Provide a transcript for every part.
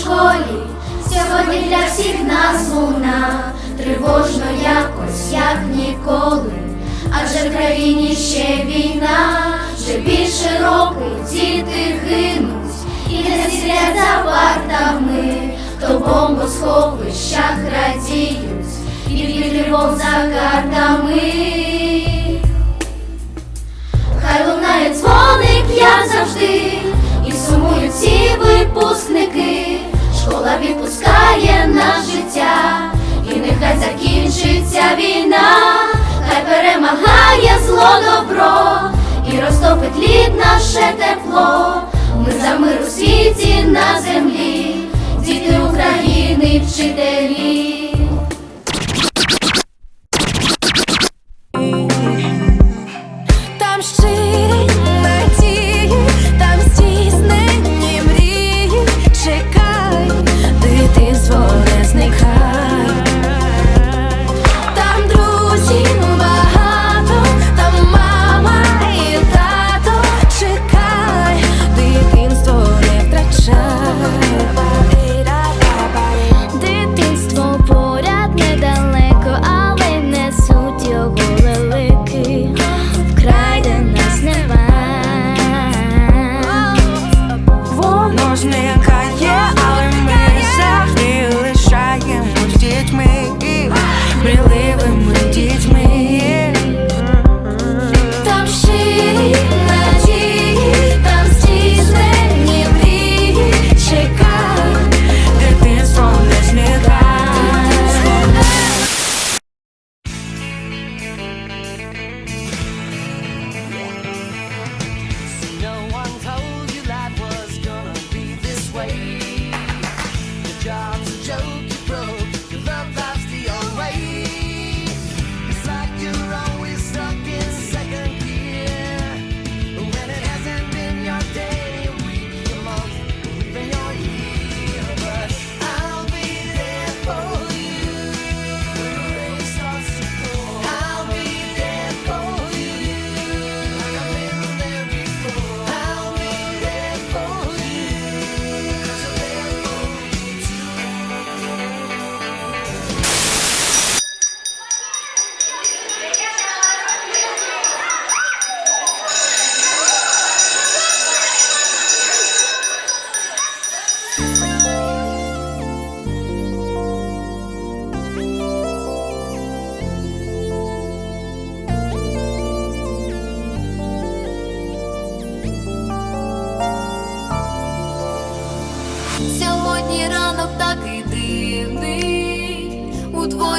школі, сьогодні для всіх нас луна, тривожно якось, як ніколи, адже в країні ще війна, вже більше років діти гинуть, і не сидять за партами, то бомбосховищах радіють, і від тривог за картами. Хай лунає дзвоник, як завжди, перемагає зло добро, і розтопить лід наше тепло. Ми за мир у світі на землі, діти України, вчителі.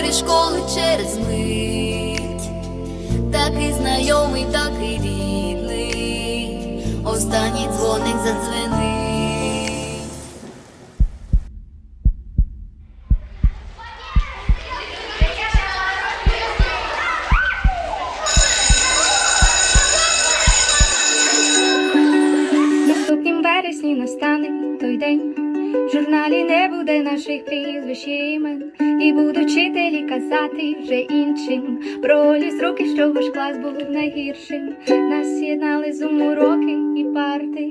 У школи через мить, такий знайомий, такий рідний, останній дзвоник вересні настане той день. В журналі не буде наших прізвищ імен, і будуть вчителі казати вже іншим. Про ліс роки, що ваш клас був найгіршим. Нас з'єднали зум уроки і парти.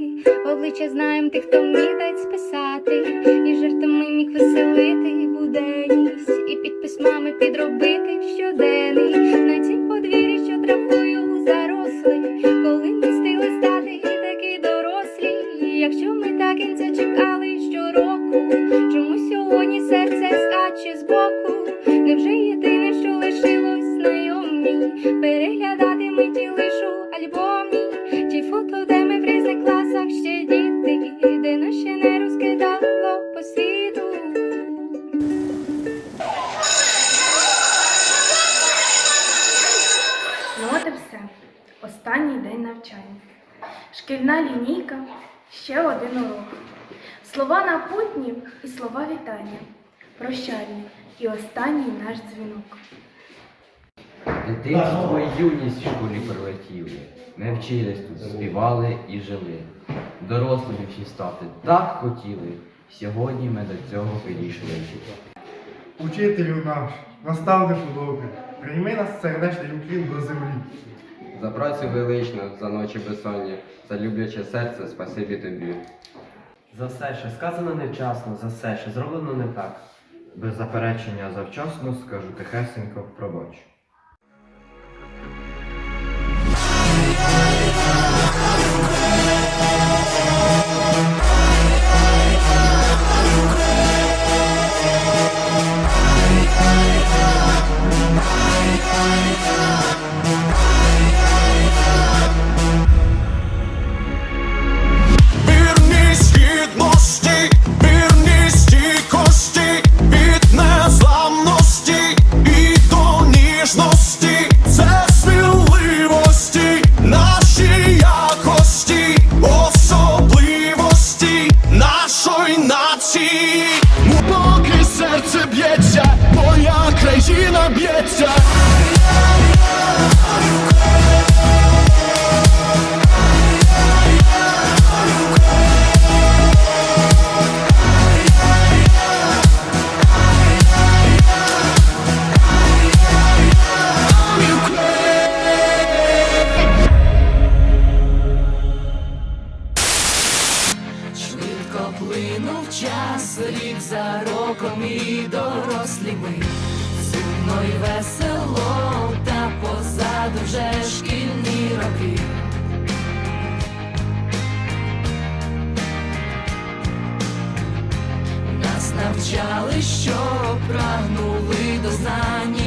Обличчя знаєм тих, хто вміє списати, і жартами міг веселити буденність, і під письмами підробити щоденний. мені, переглядати миті лишу альбомі, ті фото, де ми в різних класах ще діти, де нас ще не розкидало посіду. Ну от і все. Останній день навчання. Шкільна лінійка, ще один урок. Слова напутні і слова вітання. Прощальні і останній наш дзвінок. Дитинство і юність в школі прилетіли. Ми вчились тут, співали і жили. Дорослими всі стати так хотіли. Сьогодні ми до цього підійшли. Учителю наш, наставнику добрий, прийми нас сердечний уклін до землі. За працю величну, за ночі безсонні, за любляче серце, спасибі тобі. За все, що сказано невчасно, за все, що зроблено не так. Без заперечення завчасно скажу тихесенько пробач. Країна б'ється. Плинув час, рік за роком і дорослі ми ой весело, та позаду вже шкільні роки. Нас навчали, що прагнули до знання.